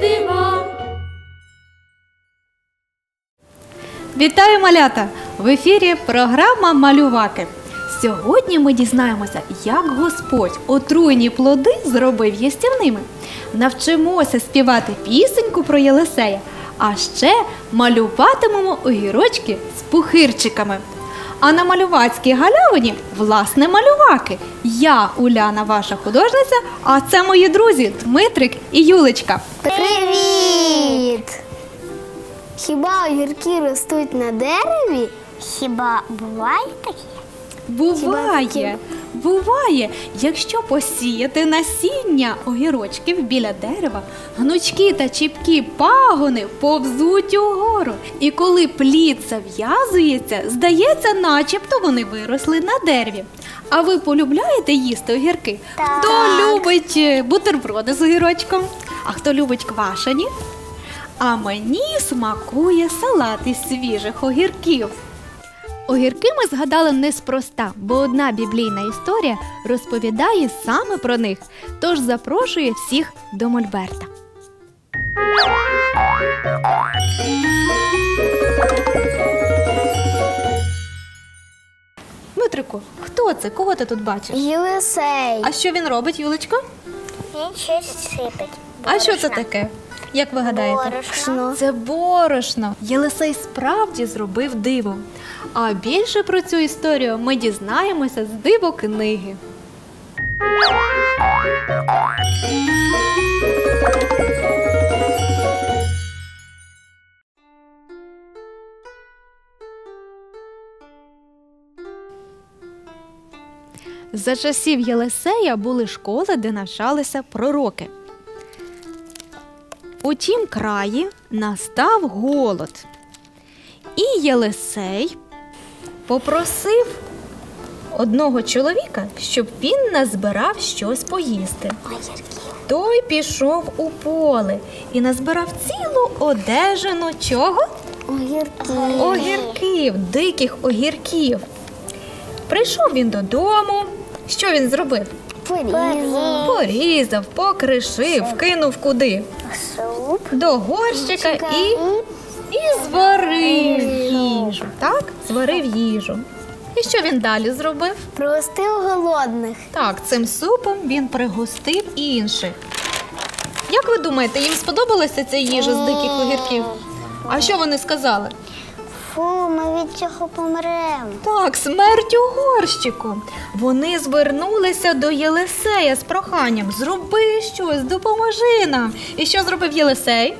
дива. Вітаю малята! В ефірі програма Малюваки. Сьогодні ми дізнаємося, як Господь отруйні плоди зробив їстівними. Навчимося співати пісеньку про Єлисея, а ще малюватимемо огірочки з пухирчиками. А на малювацькій галявині власне малюваки. Я Уляна, ваша художниця, а це мої друзі Дмитрик і Юлечка. Привіт! Хіба огірки ростуть на дереві? Хіба буває таке? Буває, буває, якщо посіяти насіння огірочків біля дерева, гнучки та чіпкі пагони повзуть угору. І коли плід зав'язується, здається, начебто вони виросли на дереві. А ви полюбляєте їсти огірки? Так. Хто любить е, бутерброди з огірочком? А хто любить квашені? А мені смакує салат із свіжих огірків. Огірки ми згадали неспроста, бо одна біблійна історія розповідає саме про них. Тож запрошує всіх до Мольберта. Дмитрику, хто це? Кого ти тут бачиш? Єлисей. А що він робить, Юлечко? Щось сипить. А що це таке? Як ви гадаєте? Борошно. Це борошно. Єлисей справді зробив диво. А більше про цю історію ми дізнаємося з диво книги. За часів Єлисея були школи, де навчалися пророки. У тім краї настав голод. І Єлисей попросив одного чоловіка, щоб він назбирав щось поїсти. Той пішов у поле і назбирав цілу одежину чого? Огірки. Огірків, диких огірків. Прийшов він додому. Що він зробив? Порізав. Порізав, покришив, кинув куди? Суп. До горщика і, і зварив їжу. Так? Зварив їжу. І що він далі зробив? Простив голодних. Так, цим супом він пригостив інших. Як ви думаєте, їм сподобалася ця їжа з диких огірків? А що вони сказали? Фу, ми від цього помремо. Так, смерть у горщику. Вони звернулися до Єлисея з проханням Зроби щось, допоможи нам. І що зробив Єлисей?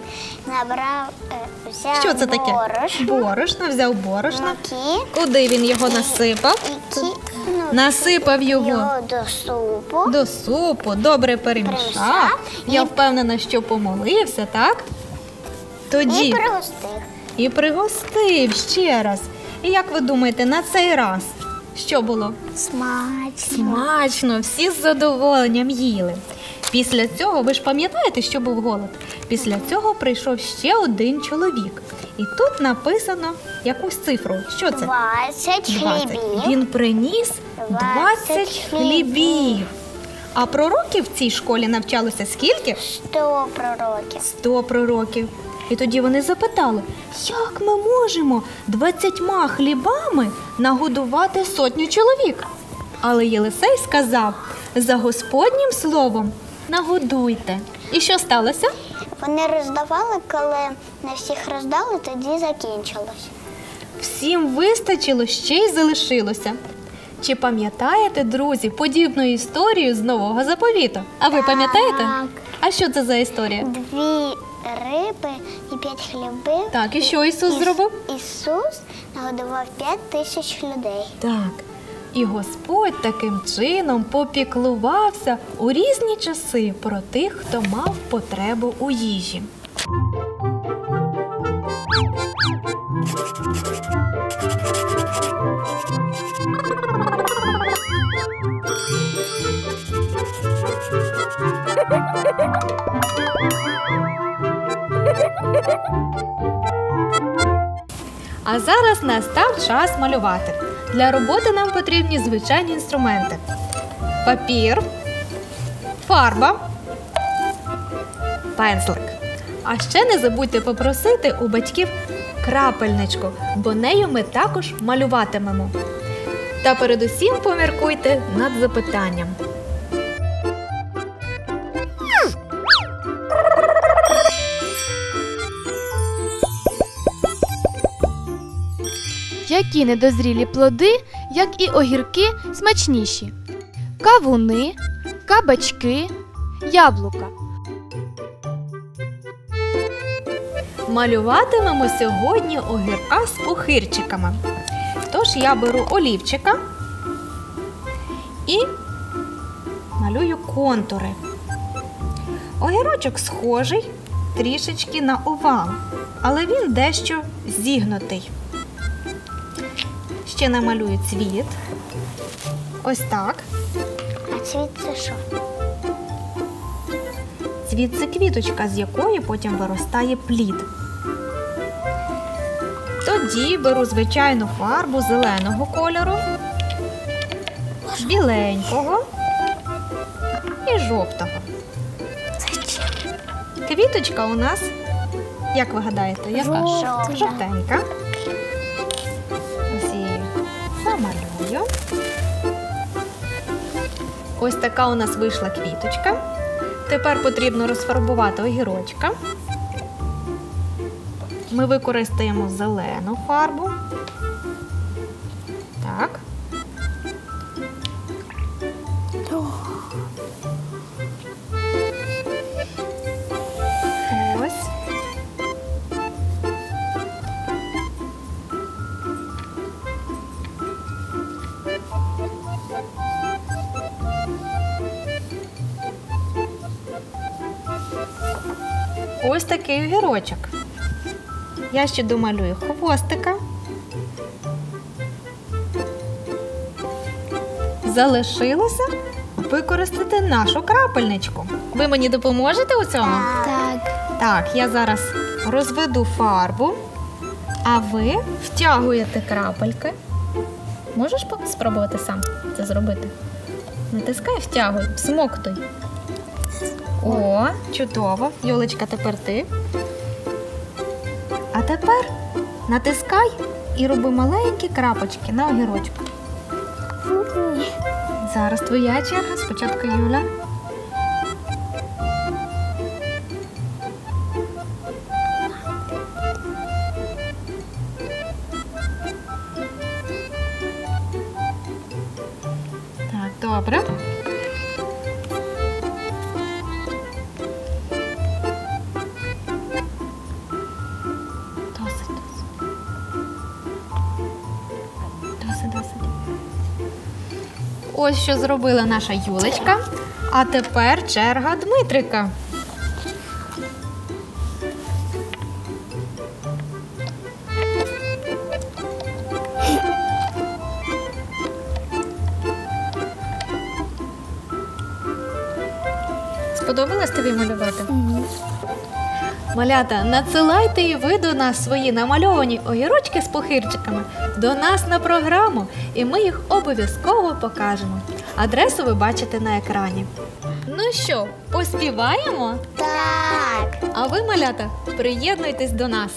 Набрав, е, взяв Що це таке? борошно, Борошно, взяв борошно. муки Куди він його насипав? і кинув Насипав його його до супу. до супу, добре перемішав. Перемішав. Я І- впевнена, що помолився, так? І Тоді пригостив. І пригостив ще раз. І як ви думаєте, на цей раз що було? Смачно. Смачно, всі з задоволенням їли. Після цього, ви ж пам'ятаєте, що був голод? Після цього прийшов ще один чоловік. І тут написано якусь цифру. Що це? 20 хлібів. Він приніс 20 20 хлібів. А пророків в цій школі навчалося скільки? 100 пророків. 100 пророків. І тоді вони запитали, як ми можемо 20 хлібами нагодувати сотню чоловік? Але Єлисей сказав: за Господнім словом нагодуйте. І що сталося? Вони роздавали, коли не всіх роздали, тоді закінчилось. Всім вистачило, ще й залишилося. Чи пам'ятаєте, друзі, подібну історію з нового заповіту? А ви пам'ятаєте? А що це за історія? Дві риби і п'ять хлібів. Так, і що Ісус Іс- зробив? Ісус нагодував п'ять тисяч людей. Так. І Господь таким чином попіклувався у різні часи про тих, хто мав потребу у їжі. А зараз настав час малювати. Для роботи нам потрібні звичайні інструменти: папір, фарба, пензлик. А ще не забудьте попросити у батьків крапельничку, бо нею ми також малюватимемо. Та передусім поміркуйте над запитанням. Які недозрілі плоди, як і огірки, смачніші? Кавуни, кабачки, яблука. Малюватимемо сьогодні огірка з пухирчиками. Тож я беру олівчика і малюю контури. Огірочок схожий трішечки на овал, але він дещо зігнутий. Ще намалюю цвіт. Ось так. А цвіт це що? Цвіт це квіточка, з якої потім виростає плід. Тоді беру звичайну фарбу зеленого кольору, біленького і жовтого. Квіточка у нас, як ви гадаєте, яка? Жовтенька. Ось така у нас вийшла квіточка. Тепер потрібно розфарбувати огірочка. Ми використаємо зелену фарбу. Так. Ось такий огірочок. Я ще домалюю хвостика. Залишилося використати нашу крапельничку. Ви мені допоможете у цьому? Так. Так, я зараз розведу фарбу, а ви втягуєте крапельки. Можеш спробувати сам це зробити? Натискай, втягуй, всмоктуй. О, чудово. Йолочка, тепер ти. А тепер натискай і роби маленькі крапочки на огірочку. Зараз твоя черга, спочатку Юля. Так, добре. Ось що зробила наша Юлечка. А тепер черга Дмитрика. Сподобалось тобі малювати? Малята, надсилайте і ви до нас свої намальовані огірочки з похирчиками до нас на програму, і ми їх обов'язково покажемо. Адресу ви бачите на екрані. Ну що, поспіваємо? Так. А ви, малята, приєднуйтесь до нас.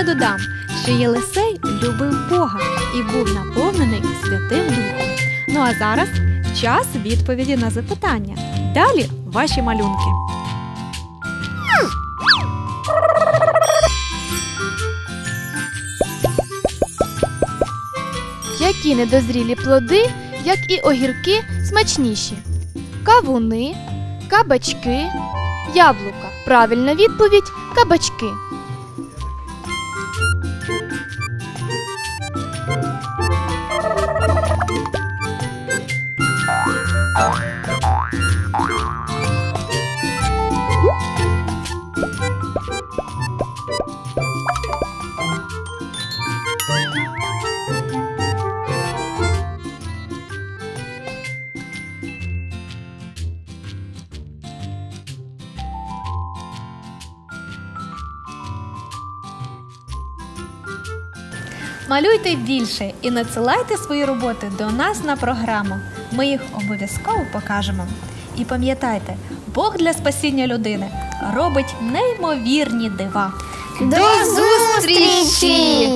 Лише додам, що Єлисей любив Бога і був наповнений Святим Духом. Ну а зараз час відповіді на запитання. Далі ваші малюнки. Які недозрілі плоди, як і огірки, смачніші? Кавуни, кабачки, яблука. Правильна відповідь кабачки. Малюйте більше і надсилайте свої роботи до нас на програму. Ми їх обов'язково покажемо. І пам'ятайте, Бог для спасіння людини робить неймовірні дива. До зустрічі!